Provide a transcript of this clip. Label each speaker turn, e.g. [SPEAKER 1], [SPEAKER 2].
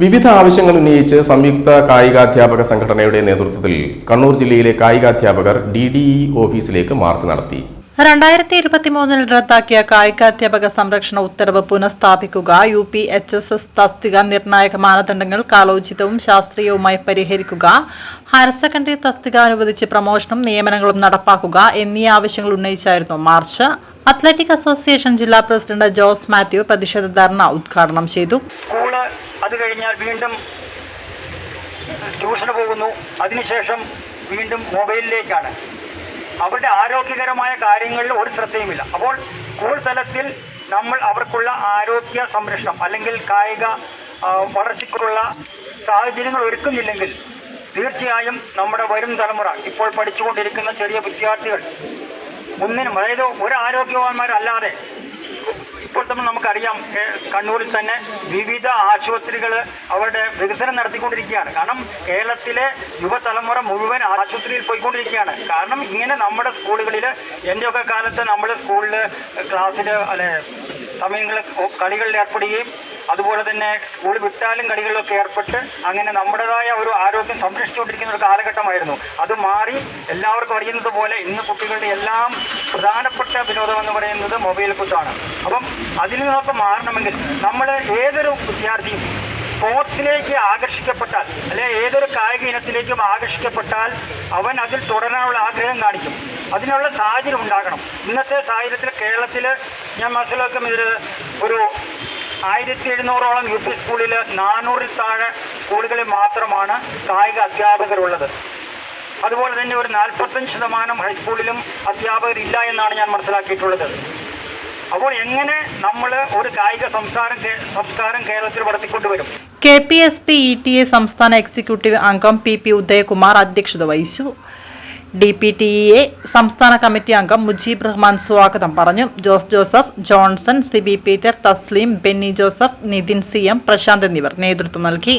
[SPEAKER 1] വിവിധ ആവശ്യങ്ങൾ ഉന്നയിച്ച് സംയുക്ത കായികാധ്യാപക സംഘടനയുടെ നേതൃത്വത്തിൽ കണ്ണൂർ ജില്ലയിലെ കായികാധ്യാപകർ ഡി ഡി ഇ ഓഫീസിലേക്ക് മാർച്ച് നടത്തി.
[SPEAKER 2] രണ്ടായിരത്തി ഇരുപത്തിമൂന്നിൽ റദ്ദാക്കിയ കായികാധ്യാപക സംരക്ഷണ ഉത്തരവ് പുനഃസ്ഥാപിക്കുക U P H S S തസ്തിക നിർണായക മാനദണ്ഡങ്ങൾ കാലോചിതവും ശാസ്ത്രീയവുമായി പരിഹരിക്കുക ഹയർ സെക്കൻഡറി തസ്തിക അനുവദിച്ച് പ്രമോഷനും നിയമനങ്ങളും നടപ്പാക്കുക എന്നീ ആവശ്യങ്ങൾ ഉന്നയിച്ചായിരുന്നു മാർച്ച്. അത്ലറ്റിക് അസോസിയേഷൻ ജില്ലാ പ്രസിഡന്റ് ജോസ് മാത്യു പ്രതിഷേധ ധർണ ഉദ്ഘാടനം ചെയ്തു.
[SPEAKER 3] അത് കഴിഞ്ഞാൽ വീണ്ടും ട്യൂഷന് പോകുന്നു. അതിനുശേഷം വീണ്ടും മൊബൈലിലേക്കാണ്. അവരുടെ ആരോഗ്യകരമായ കാര്യങ്ങളിൽ ഒരു ശ്രദ്ധയുമില്ല. അപ്പോൾ സ്കൂൾ തലത്തിൽ നമ്മൾ അവർക്കുള്ള ആരോഗ്യ സംരക്ഷണം അല്ലെങ്കിൽ കായിക വളർച്ചയ്ക്കുള്ള സാഹചര്യങ്ങൾ ഒരുക്കുന്നില്ലെങ്കിൽ തീർച്ചയായും നമ്മുടെ വരും തലമുറ ഇപ്പോൾ പഠിച്ചുകൊണ്ടിരിക്കുന്ന ചെറിയ വിദ്യാർത്ഥികൾ ഒന്നിനും അതായത് ഒരു ആരോഗ്യവാന്മാരല്ലാതെ ഇപ്പോൾ തന്നെ നമുക്കറിയാം കണ്ണൂരിൽ തന്നെ വിവിധ ആശുപത്രികൾ അവരുടെ വികസനം നടത്തിക്കൊണ്ടിരിക്കുകയാണ്. കാരണം കേരളത്തിലെ യുവതലമുറ മുഴുവൻ ആശുപത്രിയിൽ പോയിക്കൊണ്ടിരിക്കുകയാണ്. കാരണം ഇങ്ങനെ നമ്മുടെ സ്കൂളുകളിൽ എന്റെയൊക്കെ കാലത്ത് നമ്മൾ സ്കൂളിൽ ക്ലാസ്സിൽ അല്ലെ സമയങ്ങളിൽ കളികളിൽ ഏർപ്പെടുകയും അതുപോലെ തന്നെ സ്കൂൾ വിട്ടാലും കളികളിലൊക്കെ ഏർപ്പെട്ട് അങ്ങനെ നമ്മുടേതായ ഒരു ആരോഗ്യം സംരക്ഷിച്ചുകൊണ്ടിരിക്കുന്ന ഒരു കാലഘട്ടമായിരുന്നു. അത് മാറി എല്ലാവർക്കും അറിയുന്നത് പോലെ ഇന്ന് കുട്ടികളുടെ എല്ലാം പ്രധാനപ്പെട്ട വിനോദം എന്ന് പറയുന്നത് മൊബൈൽ കുത്താണ് അപ്പം അതിൽ നിന്നൊക്കെ മാറണമെങ്കിൽ നമ്മൾ ഏതൊരു വിദ്യാർത്ഥിയും സ്പോർട്സിലേക്ക് ആകർഷിക്കപ്പെട്ടാൽ അല്ലെ ഏതൊരു കായിക ഇനത്തിലേക്കും ആകർഷിക്കപ്പെട്ടാൽ അവൻ അതിൽ തുടരാനുള്ള ആഗ്രഹം കാണിക്കും. അതിനുള്ള സാഹചര്യം ഉണ്ടാകണം. ഇന്നത്തെ സാഹചര്യത്തിൽ കേരളത്തിൽ ഞാൻ മനസ്സിലാക്കും ഇതിൽ ഒരു ആയിരത്തി എഴുന്നൂറോളം യു പി സ്കൂളിൽ നാനൂറിൽ താഴെ സ്കൂളുകളിൽ മാത്രമാണ് കായിക അധ്യാപകരുള്ളത്. അതുപോലെ തന്നെ ഒരു നാൽപ്പത്തഞ്ച് ശതമാനം ഹൈസ്കൂളിലും അധ്യാപകരില്ല എന്നാണ് ഞാൻ മനസ്സിലാക്കിയിട്ടുള്ളത്. അപ്പോൾ എങ്ങനെ നമ്മൾ ഒരു കായിക സംസ്കാരം സംസ്കാരം കേരളത്തിൽ വളർത്തിക്കൊണ്ടുവരും?
[SPEAKER 2] K P S P E T A സംസ്ഥാന എക്സിക്യൂട്ടീവ് അംഗം പി പി ഉദയകുമാർ അധ്യക്ഷത വഹിച്ചു. ഡി പി ടി എ സംസ്ഥാന കമ്മിറ്റി അംഗം മുജീബ് റഹ്മാൻ സ്വാഗതം പറഞ്ഞു. ജോസ് ജോസഫ് ജോൺസൺ സിബി പീറ്റർ തസ്ലീം ബെന്നി ജോസഫ് നിതിൻ സി എം പ്രശാന്ത് എന്നിവർ നേതൃത്വം നൽകി.